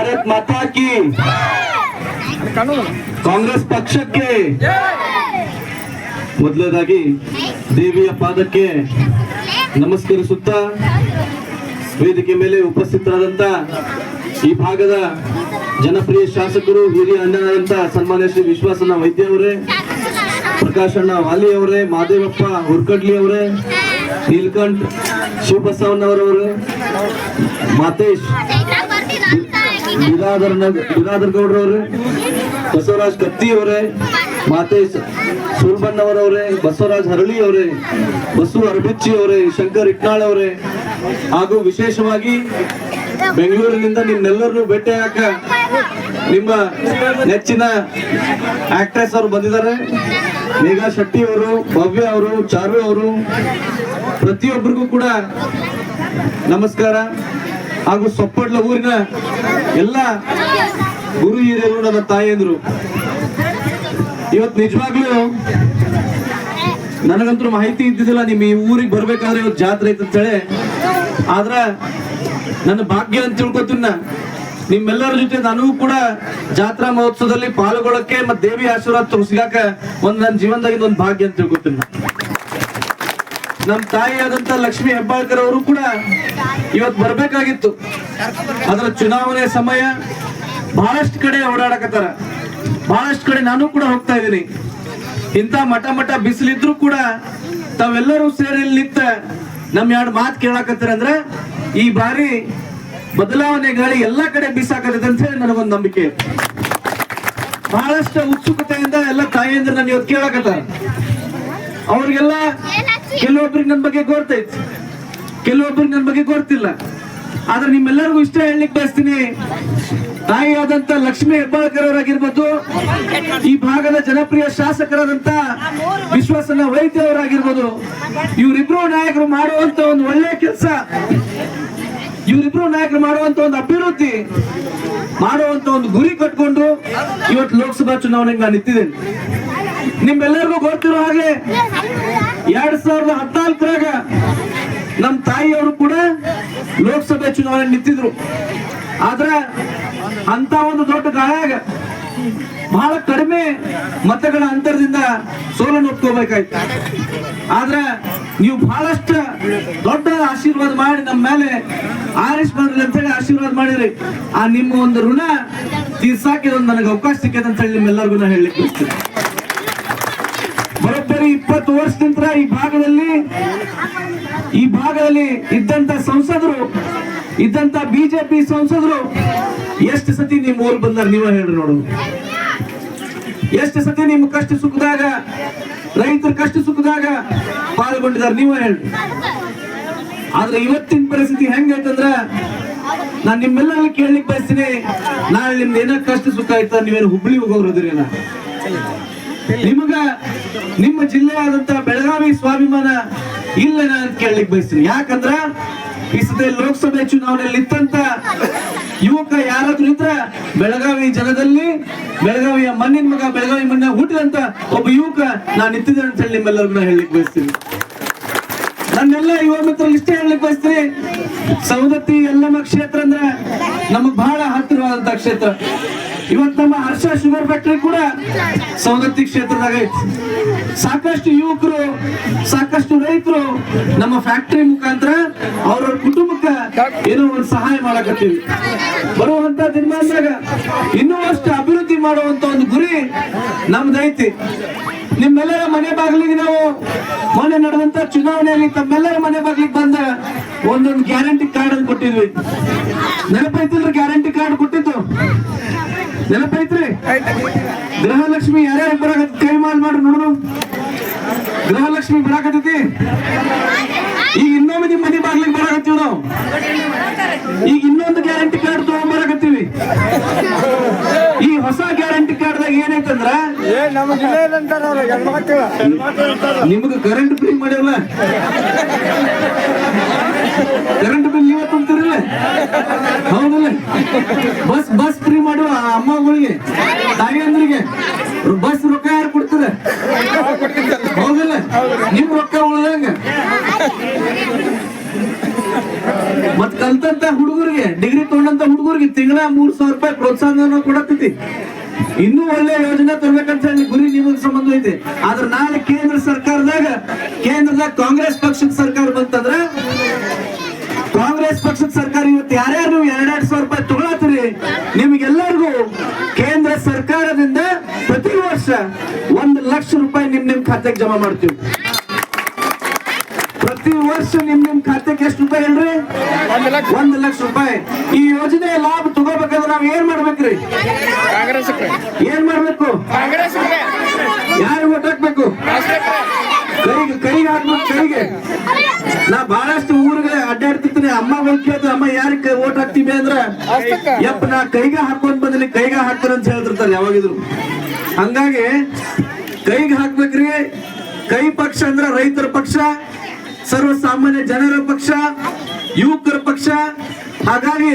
ಭಾರತ್ ಮಾತಾಕಿ ಕಾಂಗ್ರೆಸ್ ಪಕ್ಷಕ್ಕೆ ಮೊದಲನೇದಾಗಿ ದೇವಿಯ ಪಾದಕ್ಕೆ ನಮಸ್ಕರಿಸುತ್ತಾ ವೇದಿಕೆ ಮೇಲೆ ಉಪಸ್ಥಿತರಾದಂತ ಈ ಭಾಗದ ಜನಪ್ರಿಯ ಶಾಸಕರು, ಹಿರಿಯ ಅಣ್ಣನಾದಂತ ಸನ್ಮಾನ್ಯ ಶ್ರೀ ವಿಶ್ವಾಸನ ವೈದ್ಯ ಅವರೇ ಪ್ರಕಾಶಣ್ಣ ವಾಲಿ ಅವರೇ, ಮಾದೇವಪ್ಪ ಹುರ್ಕಡ್ಲಿ ಅವರೇ, ನೀಲ್ಕಂಠ್ ಶಿವಬಸವಣ್ಣವರವರೇ ಮಾತೇಶ್ ಲೀಲಾಧರ್ ಬಿರಾದರ್ ಗೌಡ್ರವ್ರೆ ಬಸವರಾಜ್ ಕತ್ತಿ ಅವರೇ, ಮಾತೇಶ್ ಸುಲ್ಬಣ್ಣವರವ್ರೆ, ಬಸವರಾಜ್ ಹರಳಿ ಅವರೇ, ಬಸು ಅರಬಿಚ್ಚಿ ಅವರೇ, ಶಂಕರ್ ಇಟ್ನಾಳ್ ಅವರೇ. ಹಾಗೂ ವಿಶೇಷವಾಗಿ ಬೆಂಗಳೂರಿನಿಂದ ನಿಮ್ನೆಲ್ಲರನ್ನು ಭೇಟಿಯಾಗ ನಿಮ್ಮ ನೆಚ್ಚಿನ ಆಕ್ಟ್ರೆಸ್ ಅವರು ಬಂದಿದ್ದಾರೆ. ಮೇಘಾ ಶೆಟ್ಟಿ ಅವರು, ಭವ್ಯ ಅವರು, ಚಾರ್ವೆ ಅವರು ಪ್ರತಿಯೊಬ್ಬರಿಗೂ ಕೂಡ ನಮಸ್ಕಾರ. ಹಾಗೂ ಸೊಪ್ಪಡ್ಲ ಊರಿನ ಎಲ್ಲ ಗುರು ಹಿರಿಯರು ನನ್ನ ತಾಯಿಯಂದ್ರು. ಇವತ್ತು ನಿಜವಾಗ್ಲೂ ನನಗಂತೂ ಮಾಹಿತಿ ಇದ್ದಿದ್ದಿಲ್ಲ, ನಿಮ್ ಈ ಊರಿಗೆ ಬರ್ಬೇಕಾದ್ರೆ ಇವತ್ತು ಜಾತ್ರೆ ಐತೆ ಅಂತೇಳಿ ಆದ್ರ ನನ್ನ ಭಾಗ್ಯ ಅಂತ ತಿಳ್ಕೊತೀನಿ. ನಿಮ್ಮೆಲ್ಲರ ಜೊತೆ ನಾನು ಕೂಡ ಜಾತ್ರಾ ಮಹೋತ್ಸವದಲ್ಲಿ ಪಾಲ್ಗೊಳ್ಳಕ್ಕೆ ಮತ್ತೆ ದೇವಿ ಆಶೀರ್ವಾದ ತೋರಿಸಿಗಾಕ ಒಂದ್ ನನ್ನ ಜೀವನದಾಗಿಂದ ಒಂದು ಭಾಗ್ಯ ಅಂತ ತಿಳ್ಕೊತೀನಿ ನಾ. ತಾಯಿ ಆದಂತ ಲಕ್ಷ್ಮಿ ಹೆಬ್ಬಾಳ್ಕರ್ ಅವರು ಕೂಡ ಇವತ್ತು ಬರ್ಬೇಕಾಗಿತ್ತು. ಅದರ ಚುನಾವಣೆ ಸಮಯ ಬಹಳಷ್ಟು ಕಡೆ ಓಡಾಡಕತ್ತಾರ. ಬಹಳಷ್ಟು ಕಡೆ ನಾನು ಕೂಡ ಹೋಗ್ತಾ ಇದ್ದೀನಿ. ಇಂಥ ಮಠ ಮಠ ಬಿಸಿಲಿದ್ರು ಕೂಡ ತಾವೆಲ್ಲರೂ ಸೇರಿ ನಿಂತ ನಮ್ ಎರಡು ಮಾತು ಕೇಳಾಕತ್ತೀರ ಅಂದ್ರೆ ಈ ಬಾರಿ ಬದಲಾವಣೆ ಗಾಳಿ ಎಲ್ಲಾ ಕಡೆ ಬೀಸಾಕತ್ತೈತೆ ಅಂತ ಹೇಳಿ ನನಗೊಂದು ನಂಬಿಕೆ ಬಹಳಷ್ಟು ಉತ್ಸುಕತೆಯಿಂದ ಎಲ್ಲ ತಾಯಿಯಂದ್ರೆ ನಾನು ಇವತ್ತು ಕೇಳಕತ್ತಾರ. ಅವ್ರಿಗೆಲ್ಲ ಕೆಲವೊಬ್ರಿಗೆ ನನ್ನ ಬಗ್ಗೆ ಗೊತ್ತೈತಿ ಕೆಲವೊಬ್ರಿಗೆ ನನ್ನ ಬಗ್ಗೆ ಗೊತ್ತಿಲ್ಲ ಆದ್ರೆ ನಿಮ್ಮೆಲ್ಲರಿಗೂ ಇಷ್ಟ ಹೇಳಲಿಕ್ಕೆ ಬಯಸ್ತೀನಿ. ತಾಯಿಯಾದಂತ ಲಕ್ಷ್ಮಿ ಹೆಬ್ಬಾಳ್ಕರ್ ಅವರಾಗಿರ್ಬೋದು, ಈ ಭಾಗದ ಜನಪ್ರಿಯ ಶಾಸಕರಾದಂತ ವಿಶ್ವಾಸನ ವೈದ್ಯ ಅವರಾಗಿರ್ಬೋದು, ಇವರಿಬ್ರು ನಾಯಕರು ಮಾಡುವಂತ ಒಂದು ಒಳ್ಳೆ ಕೆಲಸ. ಇವರಿಬ್ರು ನಾಯಕರು ಮಾಡುವಂತ ಒಂದು ಅಭಿವೃದ್ಧಿ, ಮಾಡುವಂತ ಒಂದು ಗುರಿ ಕಟ್ಕೊಂಡು ಇವತ್ತು ಲೋಕಸಭಾ ಚುನಾವಣೆಗೆ ನಾನು ನಿಂತಿದ್ದೇನೆ. ನಿಮ್ಮೆಲ್ಲರಿಗೂ ಗೊತ್ತಿರೋ ಹಾಗೆ ಎರಡ್ ಸಾವಿರದ ಹದಿನಾಲ್ಕರಾಗ ನಮ್ಮ ತಾಯಿಯವರು ಕೂಡ ಲೋಕಸಭೆ ಚುನಾವಣೆ ನಿಂತಿದ್ರು. ಆದ್ರ ಅಂತ ಒಂದು ದೊಡ್ಡ ಗಾಯಾಗ ಬಹಳ ಕಡಿಮೆ ಮತಗಳ ಅಂತರದಿಂದ ಸೋಲನ್ನು ಒಪ್ಕೋಬೇಕಾಯ್ತು ಆದ್ರ ನೀವು ಬಹಳಷ್ಟು ದೊಡ್ಡ ಆಶೀರ್ವಾದ ಮಾಡಿ ನಮ್ಮ ಮೇಲೆ ಆರಿಸ್ ಬಂದ್ರಿ ಅಂತ ಹೇಳಿ ಆಶೀರ್ವಾದ ಮಾಡಿದ್ರಿ ಆ ನಿಮ್ಮ ಒಂದು ಋಣ ತೀರ್ಸಾಕಿ ಒಂದು ನನಗೆ ಅವಕಾಶ ಸಿಕ್ಕೈತೆ ಅಂತ ಹೇಳಿ ನಿಮ್ಮೆಲ್ಲರಿಗೂ ನಾನು ಹೇಳಲಿಕ್ಕೆ ಬಯಸ್ತೀನಿ. ಬರೋಬ್ಬರಿ ಇಪ್ಪತ್ತು ವರ್ಷ ನಂತರ ಈ ಭಾಗದಲ್ಲಿ ಈ ಭಾಗದಲ್ಲಿ ಇದ್ದಂತ ಸಂಸದರು, ಇದ್ದಂತ ಬಿಜೆಪಿ ಸಂಸದರು, ಎಷ್ಟು ಸತಿ ನಿಮ್ಮ ಊರು ಬಂದಾರ ನೀವ ಹೇಳ್ರಿ ನೋಡು. ಎಷ್ಟು ಸತಿ ನಿಮ್ಮ ಕಷ್ಟ ಸುಖದಾಗ, ರೈತರ ಕಷ್ಟ ಸುಖದಾಗ ಪಾಲ್ಗೊಂಡಿದ್ದಾರೆ ನೀವ ಹೇಳ್ರಿ. ಆದ್ರೆ ಇವತ್ತಿನ ಪರಿಸ್ಥಿತಿ ಹೆಂಗೈತಂದ್ರ ನಾನ್ ನಿಮ್ಮೆಲ್ಲರಲ್ಲಿ ಕೇಳಲಿಕ್ಕೆ ಬಯಸ್ತೀನಿ, ನಾಳೆ ನಿಮ್ದು ಏನೋ ಕಷ್ಟ ಸುಖ ಆಯ್ತಾ ನೀವೇನು ಹುಬ್ಳಿ ಹೋಗೋರದ್ರೇನ ನಿಮಗ, ನಿಮ್ಮ ಜಿಲ್ಲೆಯಾದಂತ ಬೆಳಗಾವಿ ಸ್ವಾಭಿಮಾನ ಇಲ್ಲನ ಅಂತ ಕೇಳಲಿಕ್ಕೆ ಬಯಸ್ತೀನಿ. ಯಾಕಂದ್ರ ಈ ಸದ್ಯ ಲೋಕಸಭೆ ಚುನಾವಣೆಯಲ್ಲಿ ಇತ್ತಂತ ಯುವಕ ಯಾರಾದ್ರೂ ಇದ್ರ ಬೆಳಗಾವಿ ಜನದಲ್ಲಿ, ಬೆಳಗಾವಿಯ ಮಣ್ಣಿನ ಮಗ, ಬೆಳಗಾವಿ ಮಣ್ಣ ಹುಟ್ಟಿದಂತ ಒಬ್ಬ ಯುವಕ ನಾನು ನಿತ್ತಿದ ಅಂತ ಹೇಳಿ ನಿಮ್ಮೆಲ್ಲರಿಗೂ ನಾನು ಹೇಳಲಿಕ್ಕೆ ಬಯಸ್ತೀನಿ. ನನ್ನೆಲ್ಲ ಯುವ ಮಿತ್ರರು ಇಷ್ಟೇ ಹೇಳಲಿಕ್ಕೆ ಬಯಸ್ತೀನಿ. ಸವದತ್ತಿ ಎಲ್ಲಮ್ಮ ಕ್ಷೇತ್ರ ಅಂದ್ರೆ ನಮಗ್ ಬಹಳ ಹತ್ತಿರವಾದಂತ ಕ್ಷೇತ್ರ. ಇವತ್ತು ನಮ್ಮ ಹರ್ಷ ಶುಗರ್ ಫ್ಯಾಕ್ಟರಿ ಕೂಡ ಸವದತ್ತಿ ಕ್ಷೇತ್ರದಾಗ ಐತಿ. ಸಾಕಷ್ಟು ಯುವಕರು, ಸಾಕಷ್ಟು ರೈತರು ನಮ್ಮ ಫ್ಯಾಕ್ಟರಿ ಮುಖಾಂತರ ಅವ್ರವ್ರ ಕುಟುಂಬಕ್ಕೆ ಏನೋ ಒಂದು ಸಹಾಯ ಮಾಡಕತ್ತೀವಿ. ಬರುವಂತ ದಿನಮಾನದಾಗ ಇನ್ನೂ ಅಷ್ಟು ಅಭಿವೃದ್ಧಿ ಮಾಡುವಂತ ಒಂದು ಗುರಿ ನಮ್ದೈತಿ. ನಿಮ್ಮೆಲ್ಲರ ಮನೆ ಬಾಗಿಲಿಗೆ ನಾವು ಮೊನ್ನೆ ನಡೆದಂತ ಚುನಾವಣೆಯಲ್ಲಿ ತಮ್ಮೆಲ್ಲರ ಮನೆ ಬಾಗಿಲಿಗೆ ಬಂದ ಒಂದೊಂದು ಗ್ಯಾರಂಟಿ ಕಾರ್ಡ್ ಅಂತ ಕೊಟ್ಟಿದ್ವಿ. ನೆನಪೈತಿಲ್ರಿ ಗ್ಯಾರಂಟಿ ಕಾರ್ಡ್ ಕೊಟ್ಟಿದ್ದು? ನೆನಪೈತ್ರಿ ಗೃಹಲಕ್ಷ್ಮಿ ಯಾರ್ಯಾರು ಬರಾಕ ಕೈ ಮಾಲ್ ಮಾಡ್ರಿ ನೋಡು ಗೃಹಲಕ್ಷ್ಮಿ ಬರಾಕತ್ತೈತಿ. ಈಗ ಇನ್ನೊಮ್ಮೆ ನಿಮ್ ಮನೆ ಬಾಗ್ಲಿಗೆ ಬರಾಕತ್ತೀವಿ ನಾವು. ಈಗ ಇನ್ನೊಂದು ಗ್ಯಾರಂಟಿ ಕಾರ್ಡ್ ತಗೊಂಡ್ ಬರಾಕತ್ತೀವಿ. ಈ ಹೊಸ ಗ್ಯಾರಂಟಿ ಕಾರ್ಡ್ದಾಗ ಏನೈತಂದ್ರ ನಿಮ್ಗೆ ಕರೆಂಟ್ ಫ್ರೀ ಮಾಡ್ಯಾವಲ್ಲ ಕರೆಂಟ್ ಬಿಲ್ ನೀವೇ ಹೌದಲ್ಲ? ಬಸ್ ಬಸ್ ಫ್ರೀ ಮಾಡು ಅಮ್ಮಗಳಿಗೆ, ತಾಯಿಯಂದ್ರಿಗೆ ಬಸ್ ರೊಕ್ಕ ಯಾರು ಕೊಡ್ತಾರೆ? ಹೌದಲ್ಲ? ನಿಮ್ ರೊಕ್ಕ ಉಳ್ದಂಗ? ಮತ್ ಕಲ್ತಂತ ಹುಡುಗರಿಗೆ ಡಿಗ್ರಿ ತಗೊಂಡಂತ ಹುಡುಗರಿಗೆ ತಿಂಗಳ ತಿಂಗಳ ಮೂರ್ ಸಾವಿರ ರೂಪಾಯಿ ಪ್ರೋತ್ಸಾಹನ ಕೊಡತೈತಿ ಇನ್ನೂ ಒಳ್ಳೆ ಯೋಜನೆ ತರ್ಬೇಕಂತ ಹೇಳಿ ಗುರಿ ನಿಮಗ್ ಸಂಬಂಧ ಐತಿ. ಆದ್ರೆ ನಾಳೆ ಕೇಂದ್ರ ಸರ್ಕಾರದಾಗ, ಕೇಂದ್ರದಾಗ ಕಾಂಗ್ರೆಸ್ ಪಕ್ಷದ ಸರ್ಕಾರ ಬಂತಂದ್ರ ಕಾಂಗ್ರೆಸ್ ಪಕ್ಷದ ಸರ್ಕಾರ ಇವತ್ತು ಯಾರ್ಯಾರು ನೀವು ಎರಡೆರಡು ಸಾವಿರ ರೂಪಾಯಿ ತಗೊಳತ್ತೀರಿ? ನಿಮ್ಗೆಲ್ಲರಿಗೂ ಕೇಂದ್ರ ಸರ್ಕಾರದಿಂದ ಪ್ರತಿ ವರ್ಷ ಒಂದ್ ಲಕ್ಷ ರೂಪಾಯಿ ನಿಮ್ ನಿಮ್ ಖಾತೆಗೆ ಜಮಾ ಮಾಡ್ತೀವಿ. ಪ್ರತಿ ವರ್ಷ ನಿಮ್ ನಿಮ್ ಖಾತೆಗೆ ಎಷ್ಟು ರೂಪಾಯಿ ಹೇಳ್ರಿ? ಒಂದ್ ಲಕ್ಷ ರೂಪಾಯಿ. ಈ ಯೋಜನೆ ಲಾಭ ತಗೋಬೇಕಾದ್ರೆ ನಾವ್ ಏನ್ ಮಾಡ್ಬೇಕ್ರಿ? ಏನ್ ಮಾಡ್ಬೇಕು? ಯಾರು ಓಟ್ ಹಾಕ್ಬೇಕು? ಕೈಗೆ ಕೈಗೆ ಹಾಕ್ಬೇಕು ಕೈಗೆ. ಅಮ್ಮ ಕೇಳ್ತಾರೆ ಓಟ್ ಹಾಕ್ತೀವಿ ಅಂದ್ರ ಯಪ್ಪ ನಾ ಕೈಗೆ ಹಾಕೊಂಡ್ ಬಂದಿಲ್ಲ ಕೈಗ ಹಾಕ್ತಾರ ಅಂತ ಹೇಳ್ತಿರ್ತಾರೆ ಯಾವಾಗಿದ್ರು ಹಂಗಾಗಿ ಕೈಗೆ ಹಾಕ್ಬೇಕ್ರಿ. ಕೈ ಪಕ್ಷ ಅಂದ್ರ ರೈತರ ಪಕ್ಷ ಸರ್ವಸಾಮಾನ್ಯ ಜನರ ಪಕ್ಷ ಯುವಕರ ಪಕ್ಷ. ಹಾಗಾಗಿ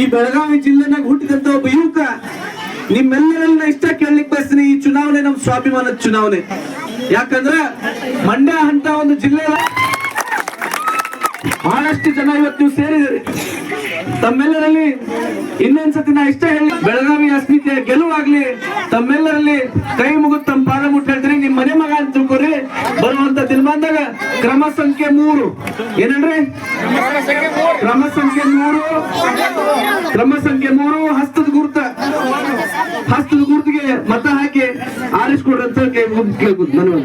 ಈ ಬೆಳಗಾವಿ ಜಿಲ್ಲೆನಾಗ ಹುಟ್ಟಿದಂತ ಒಬ್ಬ ಯುವಕ ನಿಮ್ಮೆಲ್ಲರನ್ನ ಇಷ್ಟ ಕೇಳಲಿಕ್ಕೆ ಬಯಸ್ತೀನಿ. ಈ ಚುನಾವಣೆ ನಮ್ಮ ಸ್ವಾಭಿಮಾನದ ಚುನಾವಣೆ. ಯಾಕಂದ್ರ ಮಂಡ್ಯ ಅಂತ ಒಂದು ಜಿಲ್ಲೆ ಬಹಳಷ್ಟು ಜನ ಇವತ್ತು ನೀವು ಸೇರಿದಿರಿ ತಮ್ಮೆಲ್ಲರಲ್ಲಿ ಇನ್ನೊಂದ್ಸತಿ ನಾ ಇಷ್ಟ ಹೇಳಿ, ಬೆಳಗಾವಿ ಅಸ್ಮಿತೆ ಗೆಲುವಾಗ್ಲಿ ತಮ್ಮೆಲ್ಲರಲ್ಲಿ ಕೈ ಮುಗಿದು ತಮ್ಮ ಪಾದ ಮುಟ್ಟು ಹೇಳ್ತೀನಿ. ನಿಮ್ ಮನೆ ಮಗ ಅಂತ ತಿಳ್ಕೊರಿ ಬರುವಂತ ದಿನ ಬಂದಾಗ ಕ್ರಮ ಸಂಖ್ಯೆ ಮೂರು. ಏನಂದ್ರೆ? ಕ್ರಮ ಸಂಖ್ಯೆ ಮೂರು. ಕ್ರಮ ಸಂಖ್ಯೆ ಮೂರು ಹಸ್ತದ ಗುರುತ. ಹಸ್ತದ ಗುರುತಿಗೆ ಮತ ಹಾಕಿ ಆರಿಸ್ಕೊಡ್ರಿ ಅಂತ ಕೇಳ್ಬೋದು ಧನ್ಯವಾದ